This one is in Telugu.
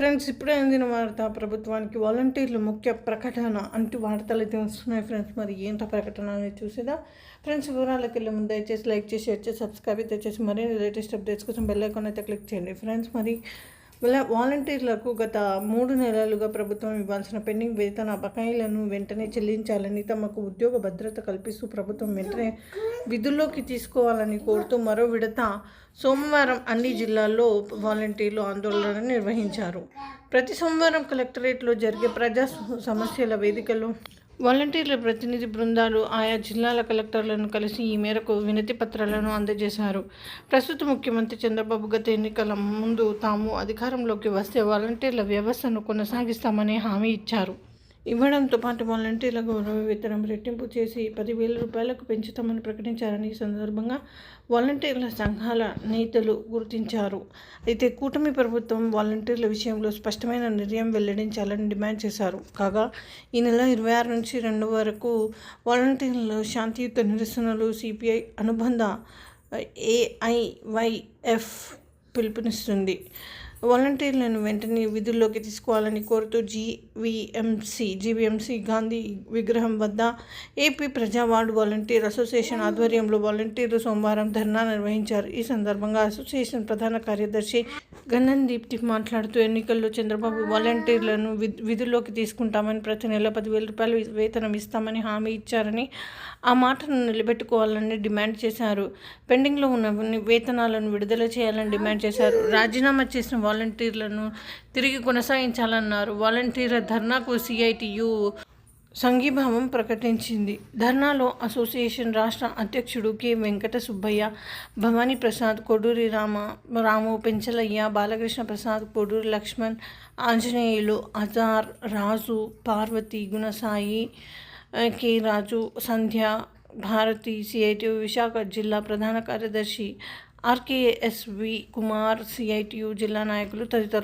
ఫ్రెండ్స్ ఇప్పుడే అందిన వార్త ప్రభుత్వానికి వాలంటీర్లు ముఖ్య ప్రకటన అంటూ వార్తలు అయితే వస్తున్నాయి ఫ్రెండ్స్. మరి ఏంటో ప్రకటన అనేది చూసేదా? ఫ్రెండ్స్ వివరాలకు వెళ్ళే ముందు దయచేసి లైక్ చేసి షేర్ చేసి సబ్స్క్రైబ్ అయితే చేసి మరిన్ని లేటెస్ట్ అప్డేట్స్ కోసం బెల్ ఐకాన్ అయితే క్లిక్ చేయండి ఫ్రెండ్స్. మరి ఇలా వాలంటీర్లకు గత మూడు నెలలుగా ప్రభుత్వం ఇవ్వాల్సిన పెండింగ్ వేతన బకాయిలను వెంటనే చెల్లించాలని తమకు ఉద్యోగ భద్రత కల్పిస్తూ ప్రభుత్వం వెంటనే విధుల్లోకి తీసుకోవాలని కోరుతూ మరో విడత సోమవారం అన్ని జిల్లాల్లో వాలంటీర్లు ఆందోళన నిర్వహించారు. ప్రతి సోమవారం కలెక్టరేట్లో జరిగే ప్రజా సమస్యల వేదికలో వాలంటీర్ల ప్రతినిధి బృందాలు ఆయా జిల్లాల కలెక్టర్లను కలిసి ఈ మేరకు వినతి పత్రాలను అందజేశారు. ప్రస్తుత ముఖ్యమంత్రి చంద్రబాబు గత ఎన్నికల ముందు తాము అధికారంలోకి వస్తే వాలంటీర్ల వ్యవస్థను కొనసాగిస్తామని హామీ ఇచ్చారు. ఇవ్వడంతో పాటు వాలంటీర్ల గౌరవ వేతనం రెట్టింపు చేసి పదివేల రూపాయలకు పెంచుతామని ప్రకటించారని ఈ సందర్భంగా వాలంటీర్ల సంఘాల నేతలు గుర్తించారు. అయితే కూటమి ప్రభుత్వం వాలంటీర్ల విషయంలో స్పష్టమైన నిర్ణయం వెల్లడించాలని డిమాండ్ చేశారు. కాగా ఈ నెల ఇరవై ఆరు నుంచి రెండు వరకు వాలంటీర్లు శాంతియుత నిరసనలు సిపిఐ అనుబంధ ఏఐవైఎఫ్ పిలుపునిస్తుంది. వాలంటీర్లను వెంటనే విధుల్లోకి తీసుకోవాలని కోరుతూ జీవీఎంసీ జీవీఎంసీ గాంధీ విగ్రహం వద్ద ఏపీ ప్రజావార్డు వాలంటీర్ అసోసియేషన్ ఆధ్వర్యంలో వాలంటీర్లు సోమవారం ధర్నా నిర్వహించారు. ఈ సందర్భంగా అసోసియేషన్ ప్రధాన కార్యదర్శి గన్నన్ దీప్తి మాట్లాడుతూ ఎన్నికల్లో చంద్రబాబు వాలంటీర్లను విధుల్లోకి తీసుకుంటామని ప్రతి నెల పదివేల రూపాయలు వేతనం ఇస్తామని హామీ ఇచ్చారని ఆ మాటను నిలబెట్టుకోవాలని డిమాండ్ చేశారు. పెండింగ్లో ఉన్న వేతనాలను విడుదల చేయాలని డిమాండ్ చేశారు. రాజీనామా చేసిన వాలంటీర్లను తిరిగి కొనసాగించాలన్నారు. వాలంటీర్ల ధర్నాకు సిఐటియు సంఘీభావం ప్రకటించింది. ధర్నాలో అసోసియేషన్ రాష్ట్ర అధ్యక్షుడు K. Venkata Subbaiah Bhavani Prasad Koduri Rama Ramu Penchalaiah Balakrishna Prasad Koduri Lakshman Anjaneyulu Azhar Raju Parvathi Gunasai K. Raju Sandhya Bharathi CITU Visakha జిల్లా ప్రధాన కార్యదర్శి ఆర్కేఎస్వి కుమార్ సిఐటియు జిల్లా నాయకులు తదితరులు